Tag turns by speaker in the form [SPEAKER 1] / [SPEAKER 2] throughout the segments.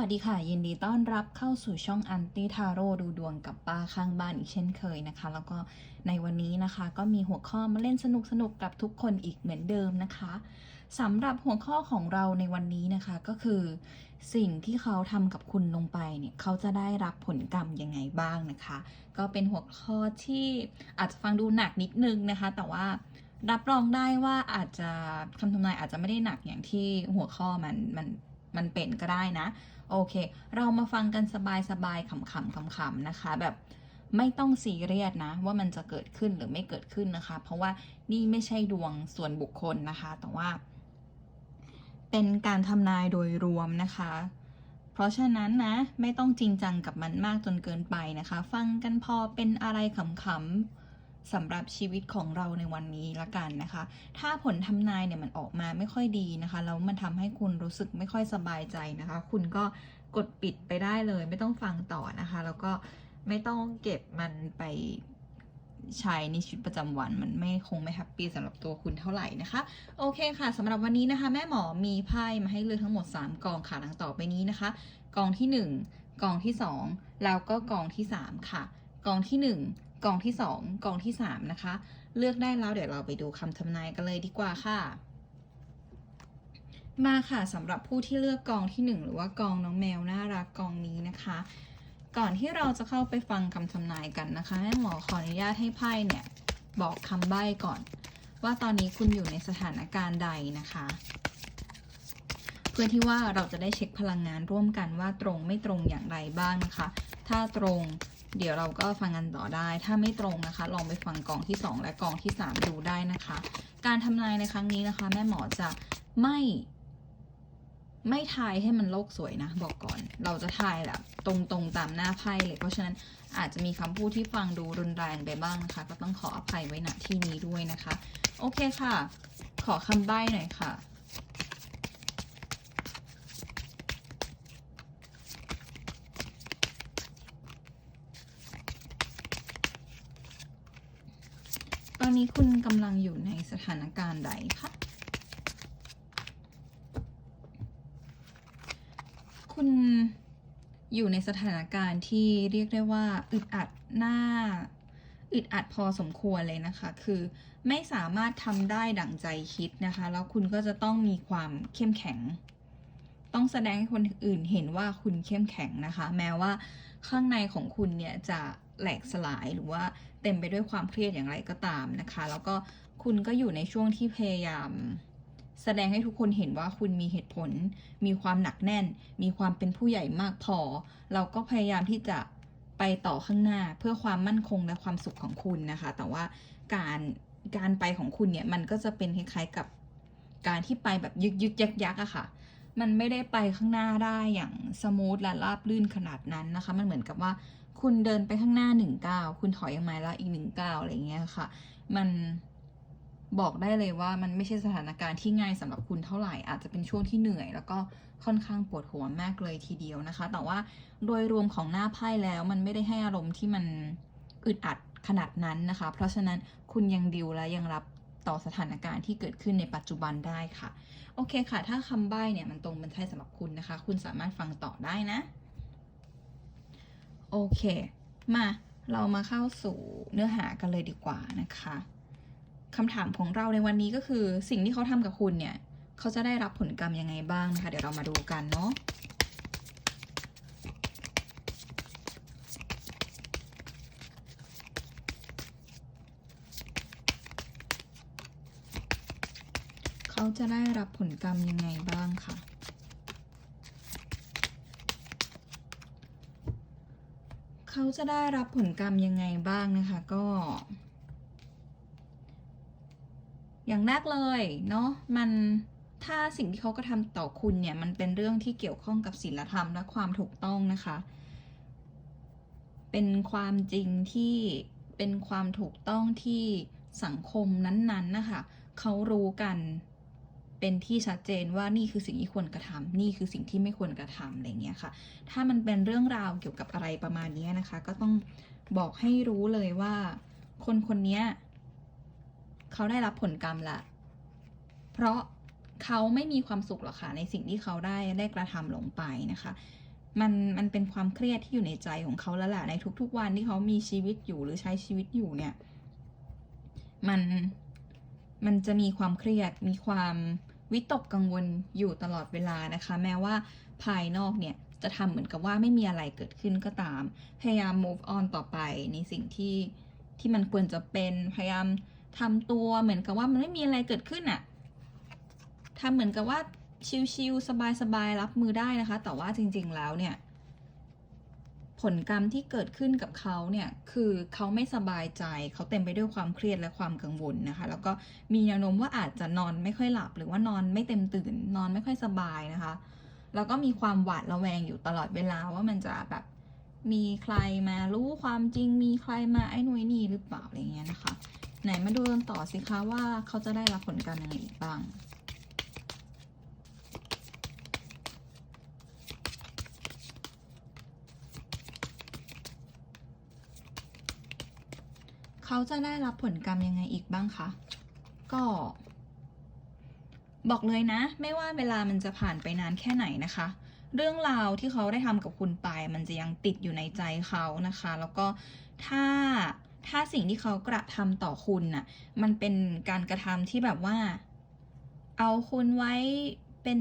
[SPEAKER 1] วัสดีค่ะ ยินดีต้อนรับเข้าสู่ช่องอันตี้ทาโร่ดูดวงกับป้าข้างบ้านอีกเช่นเคยนะคะ แล้วก็ในวันนี้นะคะก็มีหัวข้อมาเล่นสนุกสนุกกับทุกคนอีกเหมือนเดิมนะคะสำหรับหัวข้อของเราในวันนี้นะคะก็คือ สิ่งที่เขาทำกับคุณลงไปเนี่ยเขาจะได้รับผลกรรมยังไงบ้างนะคะ ก็เป็นหัวข้อที่อาจจะฟังดูหนักนิดนึงนะคะ แต่ว่ารับรองได้ว่าอาจจะคำทำนายอาจจะไม่ได้หนักอย่างที่หัวข้อมันมันมันเป็นก็ได้นะ โอเค เรามาฟังกันสบายๆขำๆขำๆนะคะ แบบไม่ต้องซีเรียสนะ ว่ามันจะเกิดขึ้นหรือไม่เกิดขึ้นนะคะ เพราะว่านี่ไม่ใช่ดวงส่วนบุคคลนะคะ แต่ว่า เป็นการทำนายโดยรวมนะคะ เพราะฉะนั้นนะ ไม่ต้องจริงจังกับมันมากจนเกินไปนะคะ ฟังกันพอเป็นอะไรขำๆ สำหรับชีวิตของเราในวันนี้ละกันนะคะ ถ้าผลทำนายเนี่ยมันออกมาไม่ค่อยดีนะคะแล้วมันทำให้คุณรู้สึกไม่ค่อยสบายใจนะคะ คุณก็กดปิดไปได้เลย ไม่ต้องฟังต่อนะคะ แล้วก็ไม่ต้องเก็บมันไปใช้ในชีวิตประจำวันมันไม่คงไม่แฮปปี้สำหรับตัวคุณเท่าไหร่นะคะ โอเคค่ะสำหรับวันนี้นะคะ แม่หมอมีไพ่มาให้เลือกทั้งหมด 3 กองค่ะดังต่อไปนี้นะคะ กองที่ 1 กองที่ 2 แล้วก็กองที่ 3 ค่ะ กองที่ 1 กองที่ 2 กองที่ 3 นะคะ เลือกได้แล้วเดี๋ยวเราไปดูคำทำนายกันเลยดีกว่าค่ะ มาค่ะสำหรับผู้ที่เลือกกองที่ 1 หรือว่ากองน้องแมวน่ารักกองนี้นะคะ ก่อนที่เราจะเข้าไปฟังคำทำนายกันนะคะแม่หมอขออนุญาตให้ไพ่เนี่ยบอกคำใบ้ก่อน ว่าตอนนี้คุณอยู่ในสถานการณ์ใดนะคะ เพื่อที่ว่าเราจะได้เช็คพลังงานร่วมกันว่าตรงไม่ตรงอย่างไรบ้างนะคะ ถ้าตรง เดี๋ยวเราก็ฟังกันต่อได้ ถ้าไม่ตรงนะคะ ลองไปฟังกองที่ 2 และกองที่ 3 ดูได้นะคะ การทำนายในครั้งนี้นะคะ แม่หมอจะไม่ ไม่ทายให้มันโลกสวยนะ บอกก่อน เราจะทายแบบตรงๆตามหน้าไพ่เลย เพราะฉะนั้นอาจจะมีคำพูดที่ฟังดูรุนแรงไปบ้างนะคะ ก็ต้องขออภัยไว้ณที่นี้ด้วยนะคะ โอเคค่ะ ขอคำใบ้หน่อยค่ะ ตอนนี้คุณกำลังอยู่ในสถานการณ์ใดคะ คุณอยู่ในสถานการณ์ที่เรียกได้ว่าอึดอัดหน้าอึดอัดพอสมควรเลยนะคะ คือไม่สามารถทำได้ดั่งใจคิดนะคะ แล้วคุณก็จะต้องมีความเข้มแข็ง ต้องแสดงให้คนอื่นเห็นว่าคุณเข้มแข็งนะคะ แม้ว่าข้างในของคุณเนี่ยจะ แหลกสลายหรือว่าเต็มไปด้วยความเครียดอย่างไรก็ตามนะคะ แล้วก็คุณก็อยู่ในช่วงที่พยายาม แสดงให้ทุกคนเห็นว่าคุณมีเหตุผล มีความหนักแน่น มีความเป็นผู้ใหญ่มากพอ เราก็พยายามที่จะไปต่อข้างหน้าเพื่อความมั่นคงและความสุขของคุณนะคะ แต่ว่าการการไปของคุณเนี่ยมันก็จะเป็นคล้ายๆกับการที่ไปแบบยึกยึกยักยักอะค่ะ มันไม่ได้ไปข้างหน้าได้อย่างสมูทและราบลื่นขนาดนั้นนะคะ มันเหมือนกับว่า คุณเดินไปข้างหน้าหนึ่งก้าวคุณถอยออกมาแล้วอีกหนึ่งก้าวอะไรอย่างเงี้ยค่ะ มันบอกได้เลยว่ามันไม่ใช่สถานการณ์ที่ง่ายสำหรับคุณเท่าไหร่ อาจจะเป็นช่วงที่เหนื่อย แล้วก็ค่อนข้างปวดหัวมากเลยทีเดียวนะคะ แต่ว่าโดยรวมของหน้าไพ่แล้วมันไม่ได้ให้อารมณ์ที่มันอึดอัดขนาดนั้นนะคะ เพราะฉะนั้นคุณยังดิวและยังรับต่อสถานการณ์ที่เกิดขึ้นในปัจจุบันได้ค่ะ โอเคค่ะ ถ้าคำใบ้เนี่ยมันตรงเป็นไทยสำหรับคุณนะคะ คุณสามารถฟังต่อได้นะ โอเค มาเรามาเข้าสู่เนื้อหากันเลยดีกว่านะคะคำถามของเราในวันนี้ก็คือสิ่งที่เขาทำกับคุณเนี่ย เขาจะได้รับผลกรรมยังไงบ้างนะคะ เดี๋ยวเรามาดูกันเนาะเขาจะได้รับผลกรรมยังไงบ้างค่ะ เขาจะได้รับผลกรรมยังไงบ้างนะคะก็ อย่างแรกเลยเนาะมันถ้าสิ่งที่เขากระทำต่อคุณเนี่ย มันเป็นเรื่องที่เกี่ยวข้องกับศีลธรรมและความถูกต้องนะคะ เป็นความจริงที่เป็นความถูกต้องที่สังคมนั้นๆนะคะเขารู้กัน เป็นที่ชัดเจนว่านี่คือสิ่งที่ควรกระทำนี่คือสิ่งที่ไม่ควรกระทำอะไรเงี้ยค่ะ ถ้ามันเป็นเรื่องราวเกี่ยวกับอะไรประมาณนี้นะคะ ก็ต้องบอกให้รู้เลยว่า คนคนนี้เขาได้รับผลกรรมละ เพราะเขาไม่มีความสุขหรอกค่ะในสิ่งที่เขาได้ได้กระทำลงไปนะคะมันมันเป็นความเครียดที่อยู่ในใจของเขาแล้วแหละในทุกๆวันที่เขามีชีวิตอยู่หรือใช้ชีวิตอยู่เนี่ย มันมันจะมีความเครียดมีความ วิตกกังวลอยู่ตลอดเวลานะคะ แม้ว่าภายนอกเนี่ยจะทำเหมือนกับว่าไม่มีอะไรเกิดขึ้นก็ตาม พยายาม move on ต่อไปในสิ่งที่ที่มันควรจะเป็น พยายามทำตัวเหมือนกับว่ามันไม่มีอะไรเกิดขึ้นอะทำเหมือนกับว่าชิลๆสบายๆรับมือได้นะคะ แต่ว่าจริง ๆ แล้วเนี่ย ผลกรรมที่เกิดขึ้นกับเขาเนี่ยคือเขาไม่สบายใจเขาเต็มไปด้วยความเครียดและความกังวลนะคะ แล้วก็มีแนวโน้มว่าอาจจะนอนไม่ค่อยหลับ หรือว่านอนไม่เต็มตื่น นอนไม่ค่อยสบายนะคะ แล้วก็มีความหวาดระแวงอยู่ตลอดเวลาว่ามันจะแบบมีใครมารู้ความจริง มีใครมาไอ้หน่วยนี่หรือเปล่าอะไรเงี้ยนะคะ ไหนมาดูกันต่อสิคะว่าเขาจะได้รับผลกรรมยังไงอีกบ้าง เขาจะได้รับผลกรรมยังไงอีกบ้างคะ ก็ บอกเลยนะ ไม่ว่าเวลามันจะผ่านไปนานแค่ไหนนะคะ เรื่องราวที่เขาได้ทำกับคุณไปมันจะยังติดอยู่ในใจเขานะคะ แล้วก็ถ้าถ้าสิ่งที่เขากระทำต่อคุณน่ะ มันเป็นการกระทำที่แบบว่า เอาคุณไว้เป็น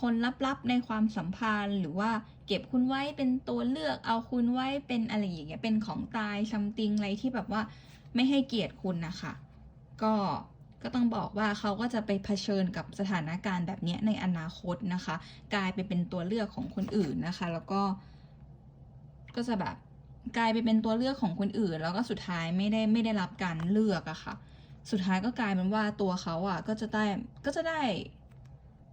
[SPEAKER 1] คนลับๆในความสัมพันธ์หรือว่า เก็บคุณไว้เป็นตัวเลือกเอาคุณไว้เป็นอะไรอย่างเงี้ยเป็นของตายซัมติงอะไรที่แบบว่าไม่ให้เกียรติคุณนะคะก็ก็ต้องบอกว่าเขาก็จะไปเผชิญกับสถานการณ์แบบเนี้ยในอนาคตนะคะ กลายไปเป็นตัวเลือกของคนอื่นนะคะ แล้วก็ ก็จะแบบกลายไปเป็นตัวเลือกของคนอื่น แล้วก็สุดท้ายไม่ได้ไม่ได้รับการเลือกอะค่ะ สุดท้ายก็กลายเป็นว่าตัวเขาอะก็จะได้ก็จะได้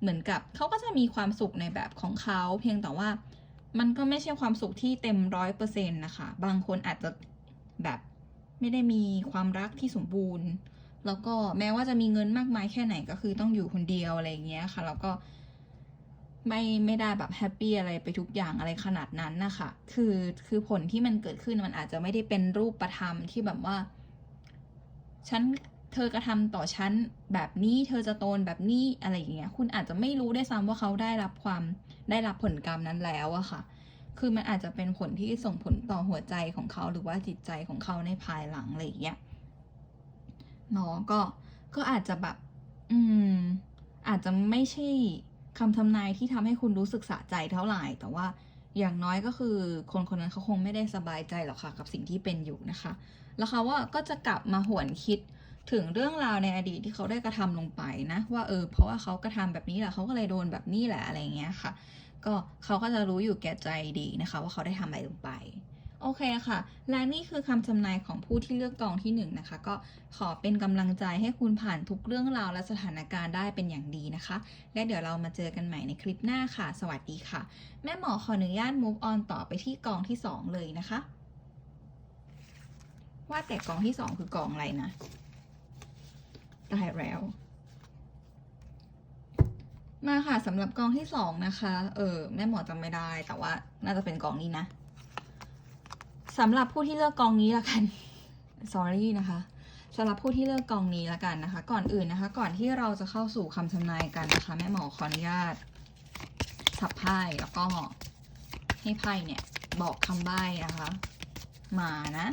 [SPEAKER 1] เหมือนกับเขาก็จะมีความสุขในแบบของเขา เพียงแต่ว่า มันก็ไม่ใช่ความสุขที่เต็มร้อยเปอร์เซ็นต์นะคะ บางคนอาจจะแบบไม่ได้มีความรักที่สมบูรณ์ แล้วก็แม้ว่าจะมีเงินมากมายแค่ไหนก็คือต้องอยู่คนเดียวอะไรอย่างเงี้ยค่ะ แล้วก็ไม่ไม่ได้แบบแฮปปี้อะไรไปทุกอย่างอะไรขนาดนั้นนะคะคือคือผลที่มันเกิดขึ้นมันอาจจะไม่ได้เป็นรูปประธรรมที่แบบว่าฉันเธอกระทำต่อฉันแบบนี้ เธอจะโตนแบบนี้อะไรอย่างเงี้ย คุณอาจจะไม่รู้ได้ซ้ำว่าเขาได้รับความ ได้รับผลกรรมนั้นแล้วอะค่ะ คือมันอาจจะเป็นผลที่ส่งผลต่อหัวใจของเขาหรือว่าจิตใจของเขาในภายหลังอะไรอย่างเงี้ยเนาะก็ก็อาจจะแบบ อืม อาจจะไม่ใช่คำทำนายที่ทำให้คุณรู้สึกสะใจเท่าไหร่ แต่ว่าอย่างน้อยก็คือคนคนนั้นเขาคงไม่ได้สบายใจหรอกค่ะ กับสิ่งที่เป็นอยู่นะคะ แล้วเขาว่าก็จะกลับมาหวนคิด ถึงเรื่องราวในอดีตที่เขาได้กระทำลงไปนะ ว่าเออเพราะว่าเขากระทำแบบนี้แหละเขาก็เลยโดนแบบนี้แหละอะไรเงี้ยค่ะ ก็เขาก็จะรู้อยู่แก่ใจดีนะคะ ว่าเขาได้ทำอะไรลงไปโอเคค่ะ และนี่คือคำทำนายของผู้ที่เลือกกองที่หนึ่งนะคะ ก็ขอเป็นกำลังใจให้คุณผ่านทุกเรื่องราวและสถานการณ์ได้เป็นอย่างดีนะคะ และเดี๋ยวเรามาเจอกันใหม่ในคลิปหน้าค่ะ สวัสดีค่ะ แม่หมอขออนุญาต move on ต่อไปที่กองที่สองเลยนะคะ ว่าแต่กองที่สองคือกองอะไรนะ ตายแล้ว มาค่ะสำหรับกองที่สองนะคะ เออแม่หมอจำไม่ได้แต่ว่า น่าจะเป็นกองนี้นะสำหรับผู้ที่เลือกกองนี้ละกัน sorry นะคะสำหรับผู้ที่เลือกกองนี้ละกันนะคะ ก่อนอื่นนะคะ ก่อนที่เราจะเข้าสู่คำทำนายกันนะคะ แม่หมอขออนุญาตสับไพ่แล้วก็ให้ไพ่เนี่ยบอกคำใบ้นะคะ มานะ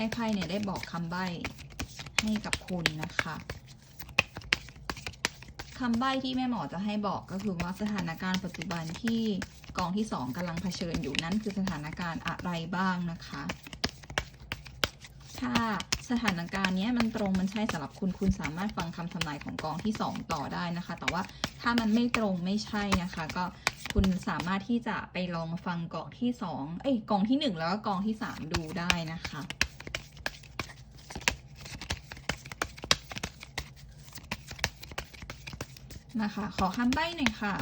[SPEAKER 1] ให้ไพ่เนี่ยได้บอกคำใบ้ให้กับคุณนะคะคำใบ้ที่แม่หมอจะให้บอกก็คือว่าสถานการณ์ปัจจุบันที่กองที่สองกำลังเผชิญอยู่นั้นคือสถานการณ์อะไรบ้างนะคะ ถ้าสถานการณ์นี้มันตรงมันใช่สำหรับคุณคุณสามารถฟังคำทำนายของกองที่สองต่อได้นะคะ แต่ว่าถ้ามันไม่ตรงไม่ใช่นะคะ ก็คุณสามารถที่จะไปลองฟังกองที่สองเอ้ยกองที่หนึ่งแล้วก็กองที่สามดูได้นะคะ นะคะ ขอคำใบ้หน่อยค่ะ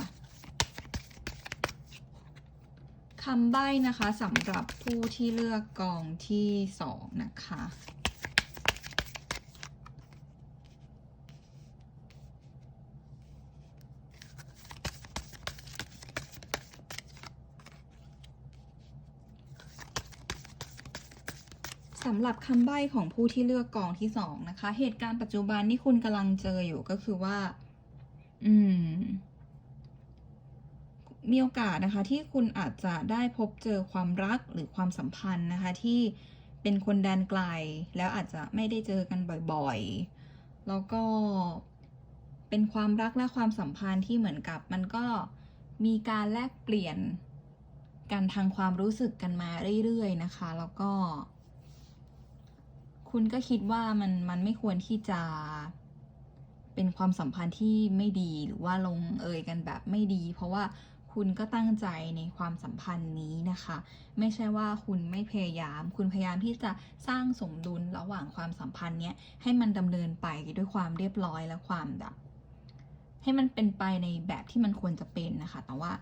[SPEAKER 1] คำใบ้นะคะสำหรับผู้ที่เลือกกองที่สองนะคะสำหรับคำใบ้ของผู้ที่เลือกกองที่สองนะคะ เหตุการณ์ปัจจุบันที่คุณกำลังเจออยู่ก็คือว่า อืม มีโอกาสนะคะ ที่คุณอาจจะได้พบเจอความรักหรือความสัมพันธ์นะคะ ที่เป็นคนแดนไกล แล้วอาจจะไม่ได้เจอกันบ่อยๆ แล้วก็เป็นความรักและความสัมพันธ์ที่เหมือนกับมันก็มีการแลกเปลี่ยนกันทางความรู้สึกกันมาเรื่อยๆนะคะ แล้วก็ คุณก็คิดว่ามันมันไม่ควรที่จะ เป็นความสัมพันธ์ที่ไม่ดีหรือว่าลงเอยกันแบบไม่ดี เพราะว่าคุณก็ตั้งใจในความสัมพันธ์นี้นะคะ ไม่ใช่ว่าคุณไม่พยายาม คุณพยายามที่จะสร้างสมดุลระหว่างความสัมพันธ์เนี้ยให้มันดำเนินไปด้วยความเรียบร้อยและความแบบให้มันเป็นไปในแบบที่มันควรจะเป็นนะคะ แต่ว่า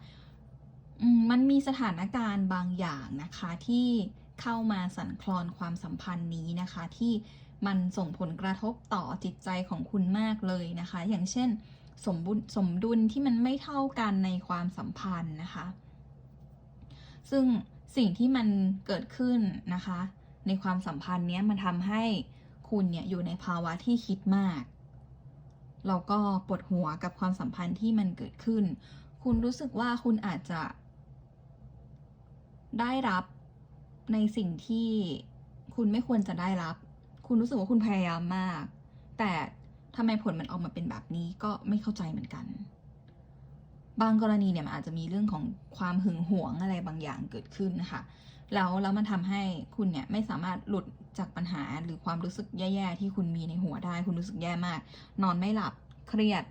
[SPEAKER 1] มันมีสถานการณ์บางอย่างนะคะที่เข้ามาสั่นคลอนความสัมพันธ์นี้นะคะที่ มันส่งผลกระทบต่อจิตใจของคุณมากเลยนะคะ อย่างเช่น สมบุญสมดุลที่มันไม่เท่ากันในความสัมพันธ์นะคะ ซึ่งสิ่งที่มันเกิดขึ้นนะคะ ในความสัมพันธ์เนี้ยมันทำให้คุณเนี่ยอยู่ในภาวะที่คิดมากแล้วก็ปวดหัวกับความสัมพันธ์ที่มันเกิดขึ้น คุณรู้สึกว่าคุณอาจจะ ได้รับในสิ่งที่คุณไม่ควรจะได้รับ คุณรู้สึกว่าคุณพยายามมาก แต่ทำไมผลมันออกมาเป็นแบบนี้ก็ไม่เข้าใจเหมือนกัน บางกรณีเนี่ยมันอาจจะมีเรื่องของความหึงหวงอะไรบางอย่างเกิดขึ้นนะคะแล้วแล้วมันทำให้คุณเนี่ยไม่สามารถหลุดจากปัญหาหรือความรู้สึกแย่ๆที่คุณมีในหัวได้ คุณรู้สึกแย่มาก นอนไม่หลับเครียด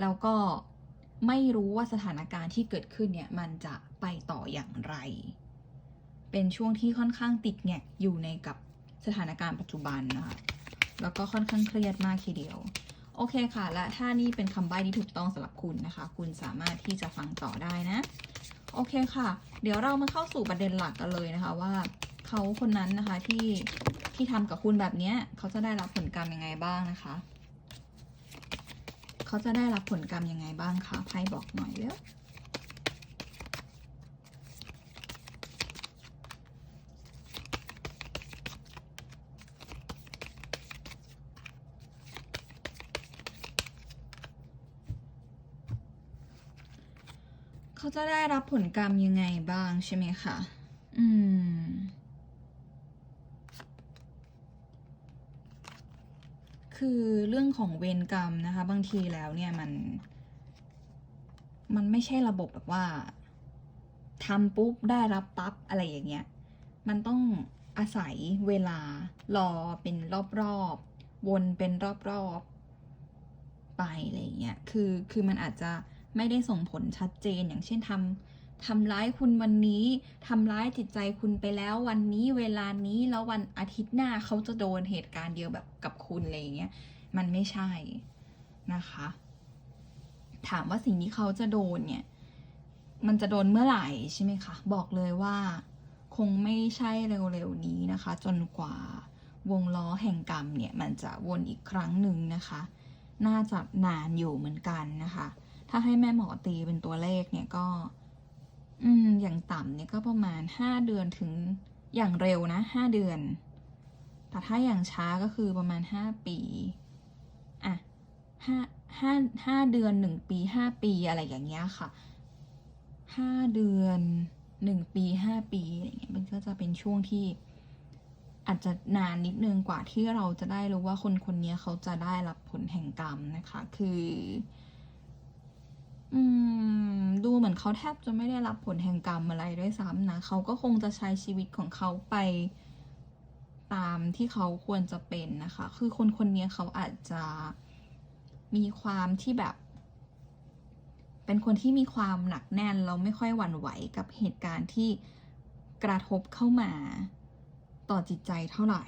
[SPEAKER 1] แล้วก็ไม่รู้ว่าสถานการณ์ที่เกิดขึ้นเนี่ยมันจะไปต่ออย่างไร เป็นช่วงที่ค่อนข้างติดแงกอยู่ในกับ สถานการณ์ปัจจุบันนะคะแล้วก็ค่อนข้างเครียดมากทีเดียว โอเคค่ะ และถ้านี่เป็นคำใบ้ที่ถูกต้องสำหรับคุณนะคะ คุณสามารถที่จะฟังต่อได้นะ โอเคค่ะ เดี๋ยวเรามาเข้าสู่ประเด็นหลักกันเลยนะคะว่าเขาคนนั้นนะคะที่ที่ทำกับคุณแบบนี้เขาจะได้รับผลกรรมยังไงบ้างนะคะเขาจะได้รับผลกรรมยังไงบ้างคะไพ่บอกหน่อยเร็ว เขาจะได้รับผลกรรมยังไงบ้างใช่ไหมคะ อืม คือเรื่องของเวรกรรมนะคะ บางทีแล้วเนี่ยมัน มันไม่ใช่ระบบแบบว่าทำปุ๊บได้รับปั๊บอะไรอย่างเงี้ย มันต้องอาศัยเวลารอเป็นรอบๆ วนเป็นรอบๆ ไปอะไรอย่างเงี้ย คือ คือมันอาจจะ ไม่ได้ส่งผลชัดเจนอย่างเช่นทำทำร้ายคุณวันนี้ทำร้ายจิตใจคุณไปแล้ววันนี้เวลานี้แล้ววันอาทิตย์หน้าเขาจะโดนเหตุการณ์เดียวแบบกับคุณอะไรอย่างเงี้ยมันไม่ใช่นะคะ ถามว่าสิ่งที่เขาจะโดนเนี่ย มันจะโดนเมื่อไหร่ใช่ไหมคะ บอกเลยว่า คงไม่ใช่เร็วๆนี้นะคะ จนกว่าวงล้อแห่งกรรมเนี่ย มันจะวนอีกครั้งหนึ่งนะคะ น่าจะนานอยู่เหมือนกันนะคะ ถ้าให้แม่หมอตีเป็นตัวเลขเนี่ยก็ อืม อย่างต่ำเนี่ยก็ประมาณห้าเดือนถึงอย่างเร็วนะห้าเดือน แต่ถ้าอย่างช้าก็คือประมาณห้าปี อะห้าห้าห้าเดือนหนึ่งปีห้าปีอะไรอย่างเงี้ยค่ะห้าเดือนหนึ่งปีห้าปีอะไรเงี้ยมันก็จะเป็นช่วงที่ อาจจะนานนิดนึงกว่าที่เราจะได้รู้ว่าคนคนนี้เขาจะได้รับผลแห่งกรรมนะคะ คือ อืม ดูเหมือนเขาแทบจะไม่ได้รับผลแห่งกรรมอะไรด้วยซ้ำนะเขาก็คงจะใช้ชีวิตของเขาไปตามที่เขาควรจะเป็นนะคะ คือคนคนนี้เขาอาจจะมีความที่แบบ เป็นคนที่มีความหนักแน่น เราไม่ค่อยหวั่นไหวกับเหตุการณ์ที่กระทบเข้ามาต่อจิตใจเท่าไหร่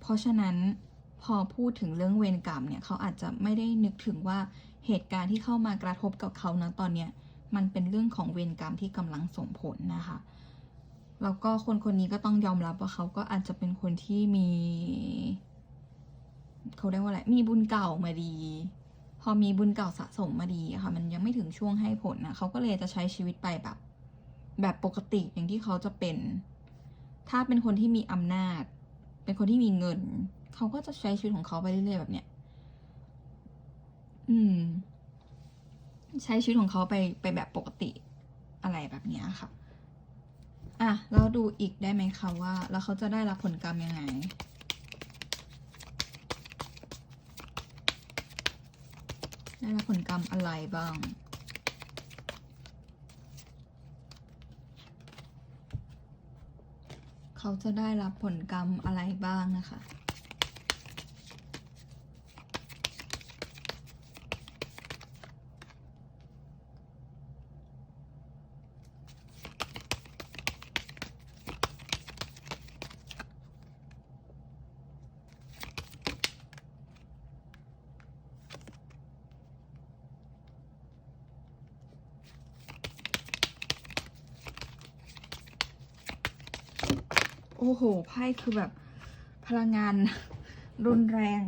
[SPEAKER 1] เพราะฉะนั้นพอพูดถึงเรื่องเวรกรรมเนี่ยเขาอาจจะไม่ได้นึกถึงว่า เหตุการณ์ที่เข้ามากระทบกับเขานะตอนเนี้ยมันเป็นเรื่องของเวรกรรมที่กำลังส่งผลนะคะ แล้วก็คนคนนี้ก็ต้องยอมรับว่าเขาก็อาจจะเป็นคนที่มี เขาเรียกว่าอะไร มีบุญเก่ามาดี พอมีบุญเก่าสะสมมาดีอะค่ะ มันยังไม่ถึงช่วงให้ผลนะเขาก็เลยจะใช้ชีวิตไปแบบ แบบปกติอย่างที่เขาจะเป็น ถ้าเป็นคนที่มีอำนาจ เป็นคนที่มีเงิน เขาก็จะใช้ชีวิตของเขาไปเรื่อยๆแบบเนี้ย อืม ใช้ชีวิตของเขาไปไปแบบปกติอะไรแบบนี้ค่ะ อะ เราดูอีกได้ไหมคะว่า แล้วเขาจะได้รับผลกรรมยังไงได้รับผลกรรมอะไรบ้าง เขาจะได้รับผลกรรมอะไรบ้างนะคะ โอ้โห ไพ่คือแบบพลังงาน รุนแรง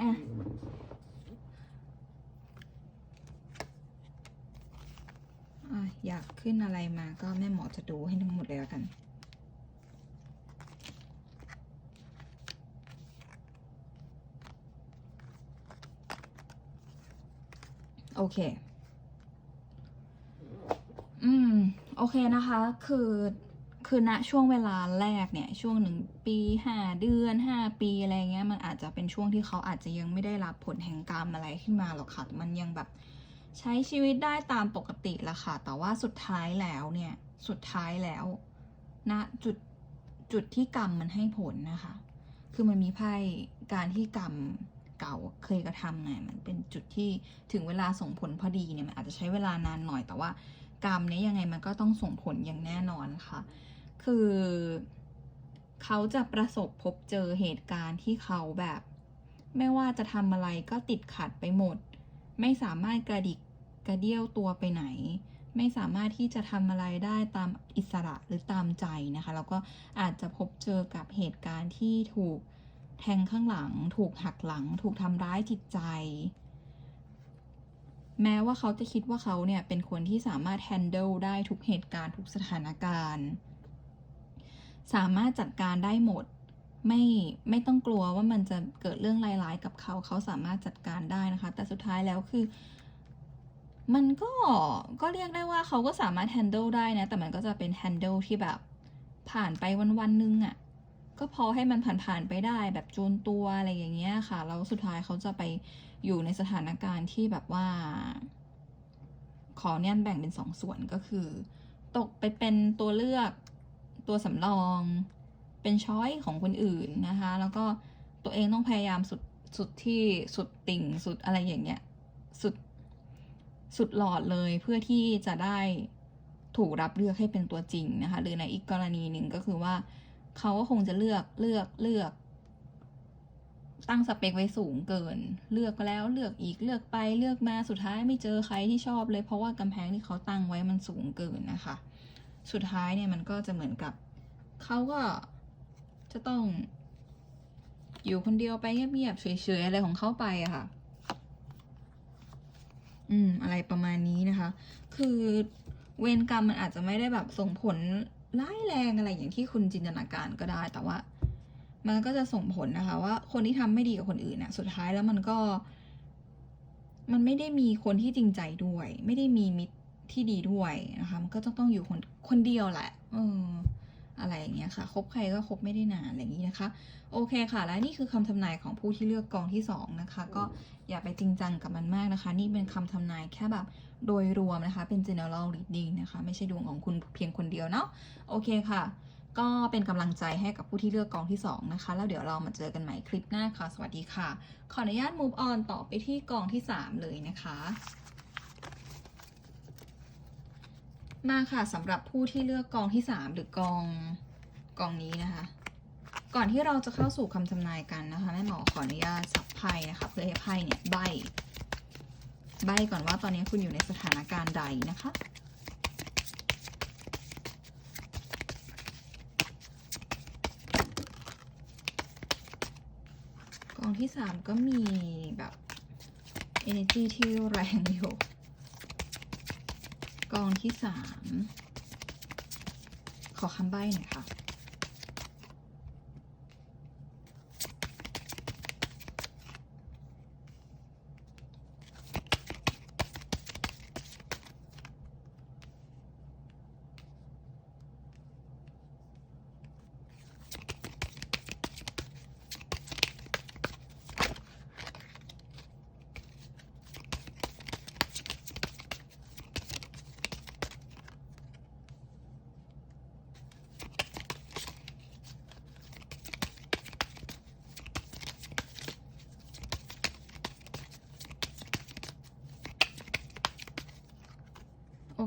[SPEAKER 1] อะ อยากขึ้นอะไรมาก็แม่หมอจะดูให้ทั้งหมดเลยแล้วกัน โอเค อืม โอเคนะคะ คือ คือณช่วงเวลาแรกเนี่ยช่วงหนึ่งปีห้าเดือนห้าปีอะไรเงี้ยมันอาจจะเป็นช่วงที่เขาอาจจะยังไม่ได้รับผลแห่งกรรมอะไรขึ้นมาหรอกค่ะ มันยังแบบใช้ชีวิตได้ตามปกติละค่ะ แต่ว่าสุดท้ายแล้วเนี่ยสุดท้ายแล้วณจุดจุดที่กรรมมันให้ผลนะคะ คือมันมีไพ่การที่กรรมเก่าเคยกระทำเนี่ยมันเป็นจุดที่ถึงเวลาส่งผลพอดีเนี่ยมันอาจจะใช้เวลานานหน่อยแต่ว่ากรรมเนี้ยยังไงมันก็ต้องส่งผลอย่างแน่นอนค่ะ คือ เขาจะประสบพบเจอเหตุการณ์ที่เขาแบบ ไม่ว่าจะทำอะไรก็ติดขัดไปหมด ไม่สามารถกระดิกกระเดี้ยวตัวไปไหน ไม่สามารถที่จะทำอะไรได้ตามอิสระหรือตามใจนะคะ แล้วก็อาจจะพบเจอกับเหตุการณ์ที่ถูกแทงข้างหลัง ถูกหักหลัง ถูกทำร้ายจิตใจ แม้ว่าเขาจะคิดว่าเขาเนี่ยเป็นคนที่สามารถ handle ได้ทุกเหตุการณ์ทุกสถานการณ์ สามารถจัดการได้หมด ไม่ไม่ต้องกลัวว่ามันจะเกิดเรื่องร้ายๆกับเขาเขาสามารถจัดการได้นะคะ แต่สุดท้ายแล้วคือ มันก็ก็เรียกได้ว่าเขาก็สามารถ handle ได้นะ แต่มันก็จะเป็น handle ที่แบบ ผ่านไปวันๆนึงอะ่ะก็พอให้มันผ่านๆไปได้แบบจูนตัวอะไรอย่างเงี้ยค่ะ แล้วสุดท้ายเขาจะไปอยู่ในสถานการณ์ที่แบบว่า ขอเนี่ยแบ่งเป็นสองส่วนก็คือ ตกไปเป็นตัวเลือก ตัวสำรอง เป็นช้อยของคนอื่นนะคะ แล้วก็ตัวเองต้องพยายามสุดสุดที่สุดติ่งสุดอะไรอย่างเงี้ยสุดสุดหลอดเลยเพื่อที่จะได้ถูกรับเลือกให้เป็นตัวจริงนะคะ หรือในอีกกรณีหนึ่งก็คือว่าเขาก็คงจะเลือกเลือกเลือก ตั้งสเปคไว้สูงเกิน เลือกแล้วเลือกอีกเลือกไปเลือกมาสุดท้ายไม่เจอใครที่ชอบเลย เพราะว่ากำแพงที่เขาตั้งไว้มันสูงเกินนะคะ สุดท้ายเนี่ยมันก็จะเหมือนกับเขาก็จะต้อง อยู่คนเดียวไปเงียบๆเฉยๆอะไรของเขาไปอะค่ะ อืม อะไรประมาณนี้นะคะ คือเวรกรรมมันอาจจะไม่ได้แบบส่งผลร้ายแรงอะไรอย่างที่คุณจินตนาการก็ได้ แต่ว่า มันก็จะส่งผลนะคะ ว่าคนที่ทำไม่ดีกับคนอื่นน่ะ สุดท้ายแล้วมันก็ มันไม่ได้มีคนที่จริงใจด้วย ไม่ได้มีมิตร ที่ดีด้วยนะคะ มันก็ต้องต้องอยู่คนคนเดียวแหละเอออะไรอย่างเงี้ยค่ะคบใครก็คบไม่ได้นานอะไรอย่างนี้นะคะ โอเคค่ะ และนี่คือคำทำนายของผู้ที่เลือกกองที่สองนะคะ ก็อย่าไปจริงจังกับมันมากนะคะ นี่เป็นคำทำนายแค่แบบโดยรวมนะคะ เป็น general reading นะคะ ไม่ใช่ดวงของคุณเพียงคนเดียวเนาะโอเคค่ะ ก็เป็นกำลังใจให้กับผู้ที่เลือกกองที่ 2 นะคะ แล้วเดี๋ยวเรามาเจอกันใหม่คลิปหน้าค่ะ สวัสดีค่ะ ขออนุญาต move on ต่อไปที่กองที่ 3 เลยนะคะ มาค่ะสำหรับผู้ที่เลือกกองที่ 3 หรือกองกองนี้นะคะ ก่อนที่เราจะเข้าสู่คำทำนายกันนะคะแม่หมอขออนุญาตสับไพ่นะคะเพื่อให้ไพ่เนี่ยใบใบก่อนว่าตอนนี้คุณอยู่ในสถานการณ์ใดนะคะกองที่สามก็มีแบบ energy ที่แรงอยู่ กองที่สามขอคำใบ้หน่อยค่ะ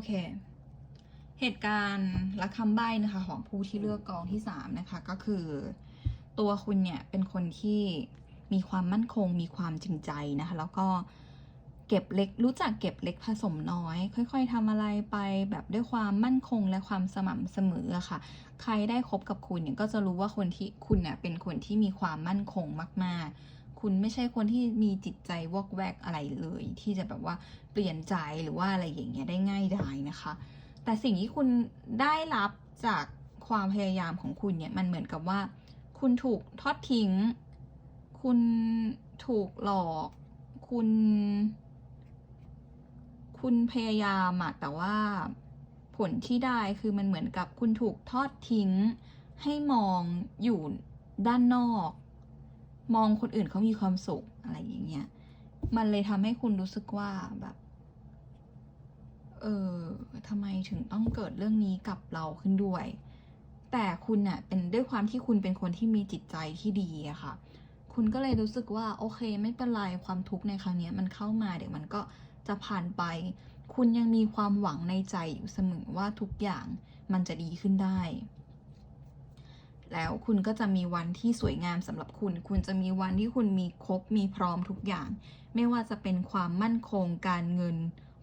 [SPEAKER 1] เค เหตุการณ์และคำใบ้นะคะของผู้ที่เลือกกองที่สามนะคะก็คือ ตัวคุณเนี่ยเป็นคนที่มีความมั่นคงมีความจริงใจนะคะ แล้วก็เก็บเล็กรู้จักเก็บเล็กผสมน้อย ค่อย ๆทำอะไรไปแบบด้วยความมั่นคงและความสม่ำเสมออะค่ะ ใครได้คบกับคุณเนี่ยก็จะรู้ว่าคนที่คุณเนี่ยเป็นคนที่มีความมั่นคงมาก ๆ คุณไม่ใช่คนที่มีจิตใจวอกแวกอะไรเลย ที่จะแบบว่าเปลี่ยนใจหรือว่าอะไรอย่างเงี้ยได้ง่ายดายนะคะ แต่สิ่งที่คุณได้รับจากความพยายามของคุณเนี่ยมันเหมือนกับว่า คุณถูกทอดทิ้ง คุณถูกหลอก คุณ คุณพยายามอะแต่ว่าผลที่ได้คือมันเหมือนกับคุณถูกทอดทิ้ง ให้มองอยู่ด้านนอก มองคนอื่นเขามีความสุขอะไรอย่างเงี้ย มันเลยทำให้คุณรู้สึกว่าแบบเออทำไมถึงต้องเกิดเรื่องนี้กับเราขึ้นด้วย แต่คุณน่ะเป็นด้วยความที่คุณเป็นคนที่มีจิตใจที่ดีอะค่ะ คุณก็เลยรู้สึกว่าโอเค ไม่เป็นไรความทุกข์ในครั้งนี้มันเข้ามาเดี๋ยวมันก็จะผ่านไป คุณยังมีความหวังในใจอยู่เสมอว่าทุกอย่างมันจะดีขึ้นได้ แล้วคุณก็จะมีวันที่สวยงามสำหรับคุณ คุณจะมีวันที่คุณมีครบมีพร้อมทุกอย่าง ไม่ว่าจะเป็นความมั่นคงการเงิน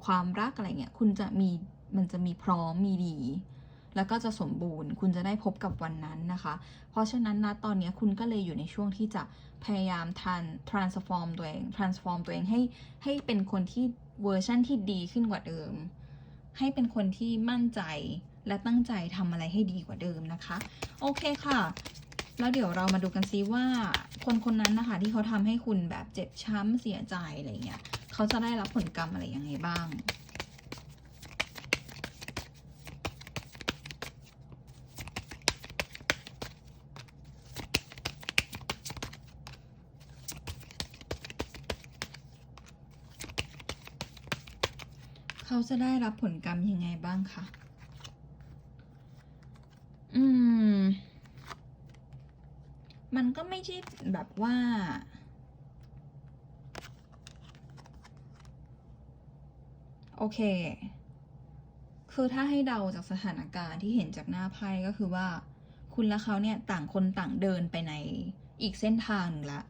[SPEAKER 1] ความรักอะไรเงี้ยคุณจะมีมันจะมีพร้อมมีดี แล้วก็จะสมบูรณ์ คุณจะได้พบกับวันนั้นนะคะ เพราะฉะนั้นนะตอนนี้คุณก็เลยอยู่ในช่วงที่จะพยายามทัน transform ตัวเอง transform ตัวเองให้ให้เป็นคนที่เวอร์ชั่นที่ดีขึ้นกว่าเดิม ให้เป็นคนที่มั่นใจ และตั้งใจทำอะไรให้ดีกว่าเดิมนะคะ โอเคค่ะ แล้วเดี๋ยวเรามาดูกันซิว่า คนคนนั้นนะคะ ที่เขาทำให้คุณแบบเจ็บช้ำเสียใจอะไรเงี้ยเขาจะได้รับผลกรรมอะไรยังไงบ้างเขาจะได้รับผลกรรมยังไงบ้างคะ อืม มันก็ไม่ ใช่แบบว่า โอเค คือถ้าให้เดาจากสถานการณ์ที่เห็นจากหน้าไพ่ก็คือว่า คุณและเขาเนี่ยต่างคนต่างเดินไปในอีกเส้นทางหนึ่งละ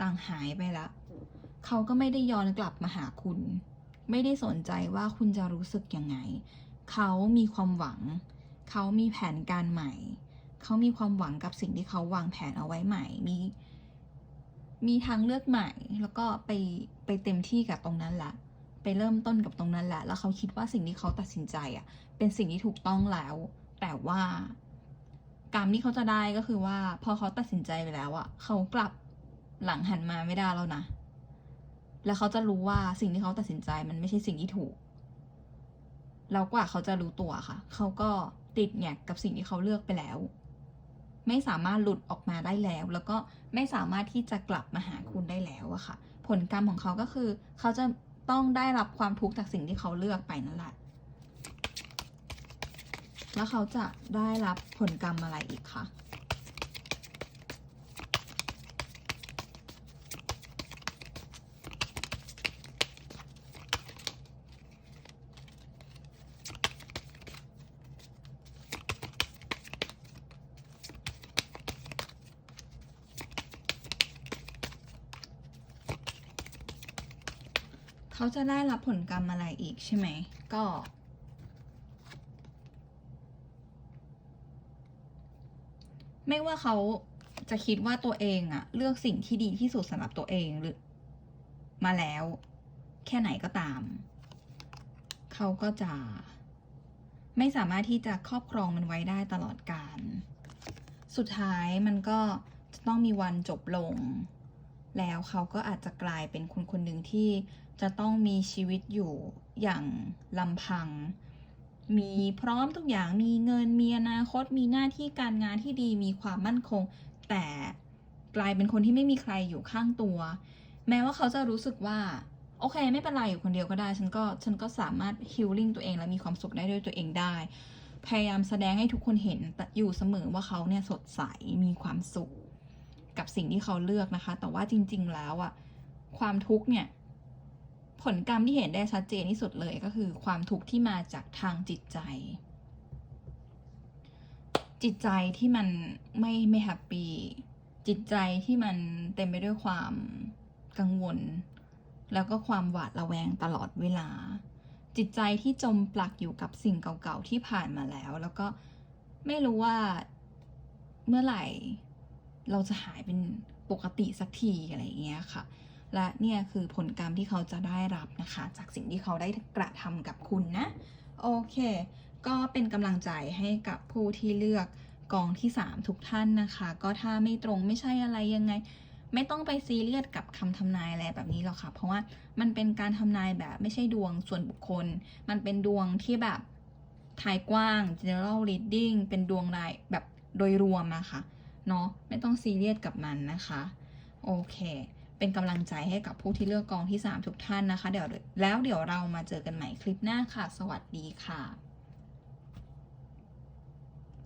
[SPEAKER 1] ต่างหายไปละ เขาก็ไม่ได้ย้อนกลับมาหาคุณ ไม่ได้สนใจว่าคุณจะรู้สึกยังไง เขามีความหวัง เขามีแผนการใหม่ เขามีความหวังกับสิ่งที่เขาวางแผนเอาไว้ใหม่ มี มีทางเลือกใหม่ แล้วก็ไปไปเต็มที่กับตรงนั้นแหละไปเริ่มต้นกับตรงนั้นแหละ แล้วเขาคิดว่าสิ่งที่เขาตัดสินใจอะ เป็นสิ่งที่ถูกต้องแล้ว แต่ว่ากรรมที่เขาจะได้ก็คือว่า พอเขาตัดสินใจไปแล้วอะ เขากลับหลังหันมาไม่ได้แล้วนะ แล้วเขาจะรู้ว่าสิ่งที่เขาตัดสินใจมันไม่ใช่สิ่งที่ถูก แล้วกว่าเขาจะรู้ตัวค่ะ เขาก็ติดแงกกับสิ่งที่เขาเลือกไปแล้ว ไม่สามารถหลุดออกมาได้แล้ว แล้วก็ไม่สามารถที่จะกลับมาหาคุณได้แล้วอะค่ะ ผลกรรมของเขาก็คือ เขาจะต้องได้รับความทุกข์จากสิ่งที่เขาเลือกไปนั่นแหละแล้วเขาจะได้รับผลกรรมอะไรอีกคะ จะได้รับผลกรรมอะไรอีกใช่ไหม ก็ ไม่ว่าเขาจะคิดว่าตัวเองอะเลือกสิ่งที่ดีที่สุดสำหรับตัวเองหรือ มาแล้ว แค่ไหนก็ตาม เขาก็จะ ไม่สามารถที่จะครอบครองมันไว้ได้ตลอดกาลสุดท้ายมันก็จะต้องมีวันจบลง แล้วเขาก็อาจจะกลายเป็นคนคนหนึ่งที่จะต้องมีชีวิตอยู่อย่างลำพัง มีพร้อมทุกอย่างมีเงินมีอนาคต มีหน้าที่การงานที่ดีมีความมั่นคง แต่กลายเป็นคนที่ไม่มีใครอยู่ข้างตัว แม้ว่าเขาจะรู้สึกว่าโอเค ไม่เป็นไรอยู่คนเดียวก็ได้ ฉันก็ฉันก็สามารถฮิลลิ่งตัวเองและมีความสุขได้ด้วยตัวเองได้ พยายามแสดงให้ทุกคนเห็นอยู่เสมอว่าเขาเนี่ยสดใสมีความสุข กับสิ่งที่เขาเลือกนะคะ แต่ว่าจริง ๆ แล้วอะความทุกข์เนี่ย ผลกรรมที่เห็นได้ชัดเจนที่สุดเลยก็คือความทุกข์ที่มาจากทางจิตใจ จิตใจที่มันไม่ไม่แฮปปี้จิตใจที่มันเต็มไปด้วยความกังวล แล้วก็ความหวาดระแวงตลอดเวลา จิตใจที่จมปลักอยู่กับสิ่งเก่าๆที่ผ่านมาแล้ว แล้วก็ไม่รู้ว่าเมื่อไหร่ เราจะหายเป็นปกติสักทีอะไรอย่างเงี้ยค่ะ และเนี่ยคือผลกรรมที่เขาจะได้รับนะคะ จากสิ่งที่เขาได้กระทำกับคุณนะ โอเค ก็เป็นกำลังใจให้กับผู้ที่เลือกกองที่ 3 ทุกท่านนะคะ ก็ถ้าไม่ตรงไม่ใช่อะไรยังไง ไม่ต้องไปซีเรียสกับคำทำนายอะไรแบบนี้หรอกค่ะ เพราะว่ามันเป็นการทำนายแบบไม่ใช่ดวงส่วนบุคคล มันเป็นดวงที่แบบทายกว้าง general reading เป็นดวงรายแบบโดยรวมนะคะ เนาะไม่ต้องซีเรียสกับมันนะคะ โอเค เป็นกำลังใจให้กับผู้ที่เลือกกองที่ 3 ทุกท่านนะคะ เดี๋ยวแล้วเดี๋ยวเรามาเจอกันใหม่คลิปหน้าค่ะ สวัสดีค่ะ